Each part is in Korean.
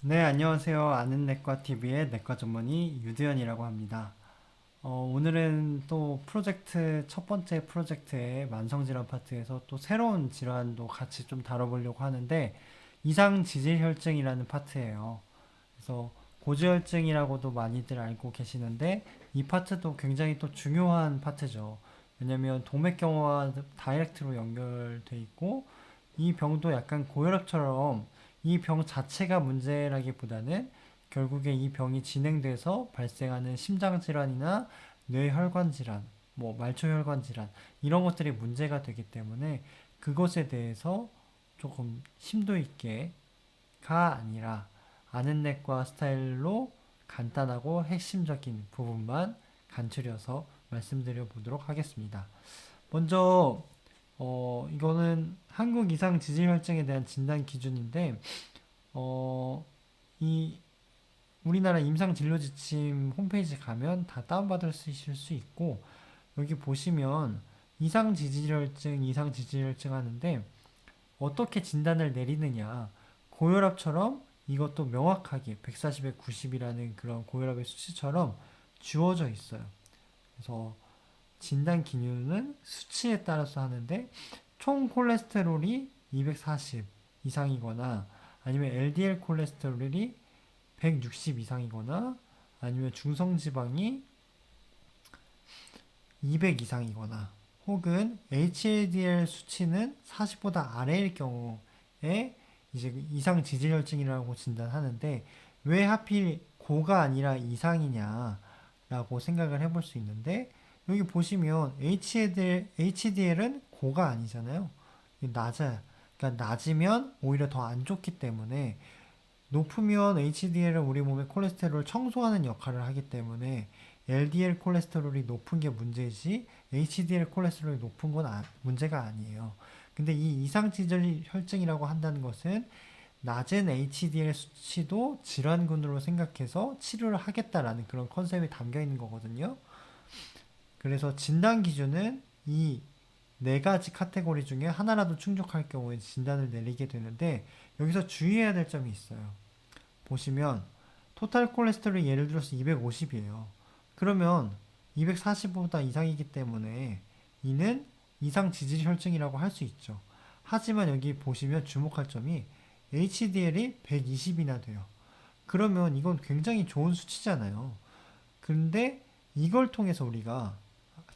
네, 안녕하세요. 아는 내과 TV의 내과 전문의 유두현이라고 합니다. 어, 오늘은 또 프로젝트, 첫 번째 프로젝트의 만성질환 파트에서 또 새로운 질환도 같이 좀 다뤄보려고 하는데, 이상 지질혈증이라는 파트예요. 그래서 고지혈증이라고도 많이들 알고 계시는데, 이 파트도 굉장히 또 중요한 파트죠. 왜냐면 동맥경화와 다이렉트로 연결돼 있고, 이 병도 약간 고혈압처럼 이 병 자체가 문제라기보다는 결국에 이 병이 진행돼서 발생하는 심장 질환이나 뇌혈관 질환, 뭐 말초혈관 질환 이런 것들이 문제가 되기 때문에 그것에 대해서 조금 심도 있게가 아니라 아는 내과 스타일로 간단하고 핵심적인 부분만 간추려서 말씀드려 보도록 하겠습니다. 먼저 어, 이거는 한국 이상 지질혈증에 대한 진단 기준인데, 어, 이 우리나라 임상 진료 지침 홈페이지 가면 다 다운받으실 수 있고, 여기 보시면 이상 지질혈증, 이상 지질혈증 하는데, 어떻게 진단을 내리느냐. 고혈압처럼 이것도 명확하게 140에 90이라는 그런 고혈압의 수치처럼 주어져 있어요. 그래서 진단 기준은 수치에 따라서 하는데 총 콜레스테롤이 240 이상이거나 아니면 LDL 콜레스테롤이 160 이상이거나 아니면 중성지방이 200 이상이거나 혹은 HDL 수치는 40보다 아래일 경우에 이제 이상 지질혈증이라고 진단하는데 왜 하필 고가 아니라 이상이냐라고 생각을 해볼 수 있는데 여기 보시면 HDL, HDL은 고가 아니잖아요. 낮아요. 그러니까 낮으면 오히려 더 안 좋기 때문에 높으면 HDL은 우리 몸의 콜레스테롤을 청소하는 역할을 하기 때문에 LDL 콜레스테롤이 높은 게 문제지 HDL 콜레스테롤이 높은 건 아, 문제가 아니에요. 근데 이 이상지질 혈증이라고 한다는 것은 낮은 HDL 수치도 질환군으로 생각해서 치료를 하겠다라는 그런 컨셉이 담겨 있는 거거든요. 그래서 진단 기준은 이 네 가지 카테고리 중에 하나라도 충족할 경우에 진단을 내리게 되는데 여기서 주의해야 될 점이 있어요. 보시면 토탈 콜레스테롤이 예를 들어서 250이에요. 그러면 240보다 이상이기 때문에 이는 이상 지질 혈증이라고 할 수 있죠. 하지만 여기 보시면 주목할 점이 HDL이 120이나 돼요. 그러면 이건 굉장히 좋은 수치잖아요. 근데 이걸 통해서 우리가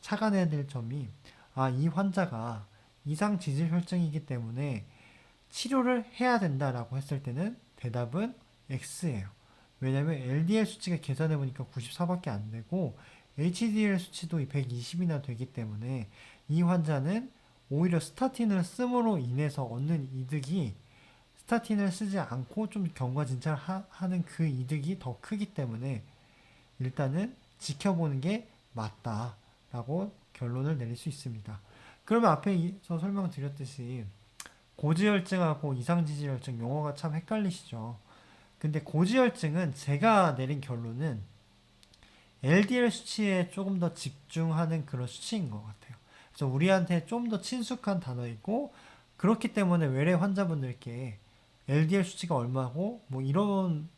착안해야 될 점이 아, 이 환자가 이상 지질 혈증이기 때문에 치료를 해야 된다라고 했을 때는 대답은 X예요. 왜냐면 LDL 수치가 계산해 보니까 94밖에 안 되고 HDL 수치도 120이나 되기 때문에 이 환자는 오히려 스타틴을 씀으로 인해서 얻는 이득이 스타틴을 쓰지 않고 좀 경과진찰 하는 그 이득이 더 크기 때문에 일단은 지켜보는 게 맞다 라고 결론을 내릴 수 있습니다. 그러면 앞에서 설명드렸듯이 고지혈증하고 이상지질혈증 용어가 참 헷갈리시죠. 근데 고지혈증은 제가 내린 결론은 LDL 수치에 조금 더 집중하는 그런 수치인 것 같아요. 그래서 우리한테 좀 더 친숙한 단어이고 그렇기 때문에 외래 환자분들께 LDL 수치가 얼마고 뭐 이런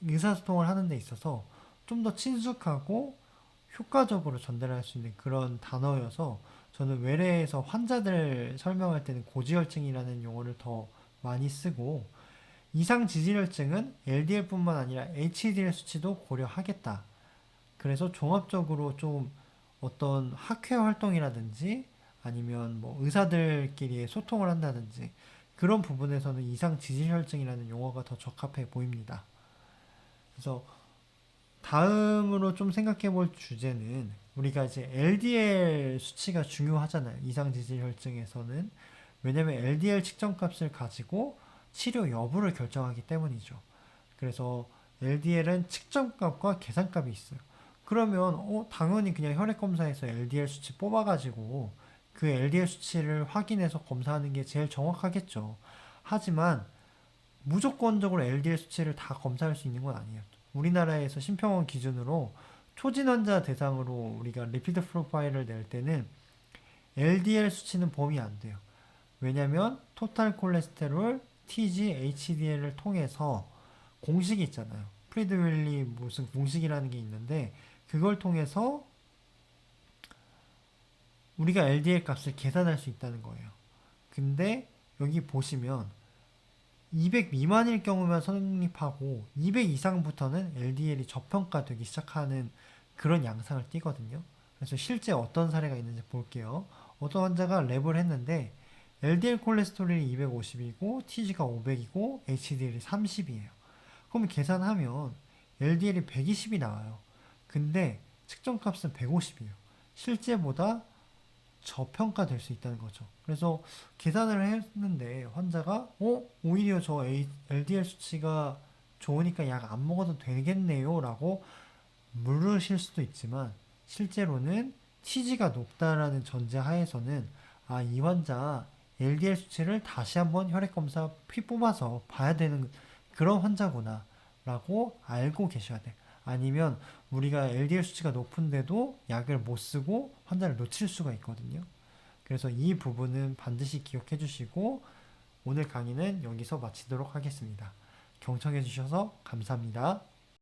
의사소통을 하는 데 있어서 좀 더 친숙하고 효과적으로 전달할 수 있는 그런 단어여서 저는 외래에서 환자들 설명할 때는 고지혈증이라는 용어를 더 많이 쓰고 이상 지질혈증은 LDL뿐만 아니라 HDL 수치도 고려하겠다. 그래서 종합적으로 좀 어떤 학회 활동이라든지 아니면 뭐 의사들끼리 소통을 한다든지 그런 부분에서는 이상 지질혈증이라는 용어가 더 적합해 보입니다. 그래서 다음으로 좀 생각해 볼 주제는 우리가 이제 LDL 수치가 중요하잖아요. 이상 지질 혈증에서는. 왜냐면 LDL 측정값을 가지고 치료 여부를 결정하기 때문이죠. 그래서 LDL은 측정값과 계산값이 있어요. 그러면 어, 당연히 그냥 혈액 검사에서 LDL 수치 뽑아 가지고 그 LDL 수치를 확인해서 검사하는 게 제일 정확하겠죠. 하지만 무조건적으로 LDL 수치를 다 검사할 수 있는 건 아니에요. 우리나라에서 심평원 기준으로 초진 환자 대상으로 우리가 리피드 프로파일을 낼 때는 LDL 수치는 범위 안 돼요. 왜냐면 토탈 콜레스테롤, TG, HDL을 통해서 공식이 있잖아요. 프리드윌리 무슨 공식이라는 게 있는데 그걸 통해서 우리가 LDL 값을 계산할 수 있다는 거예요. 근데 여기 보시면 200 미만일 경우면 성립하고 200 이상부터는 LDL이 저평가되기 시작하는 그런 양상을 띠거든요. 그래서 실제 어떤 사례가 있는지 볼게요. 어떤 환자가 랩을 했는데 LDL 콜레스테롤이 250이고 TG가 500이고 HDL이 30이에요. 그럼 계산하면 LDL이 120이 나와요. 근데 측정값은 150이에요. 실제보다 저평가될 수 있다는 거죠. 그래서 계산을 했는데 환자가 어 오히려 저 LDL 수치가 좋으니까 약 안 먹어도 되겠네요 라고 물으실 수도 있지만 실제로는 TG가 높다라는 전제 하에서는 아 이 환자 LDL 수치를 다시 한번 혈액 검사 피 뽑아서 봐야 되는 그런 환자구나 라고 알고 계셔야 돼. 아니면 우리가 LDL 수치가 높은데도 약을 못 쓰고 환자를 놓칠 수가 있거든요. 그래서 이 부분은 반드시 기억해 주시고 오늘 강의는 여기서 마치도록 하겠습니다. 경청해 주셔서 감사합니다.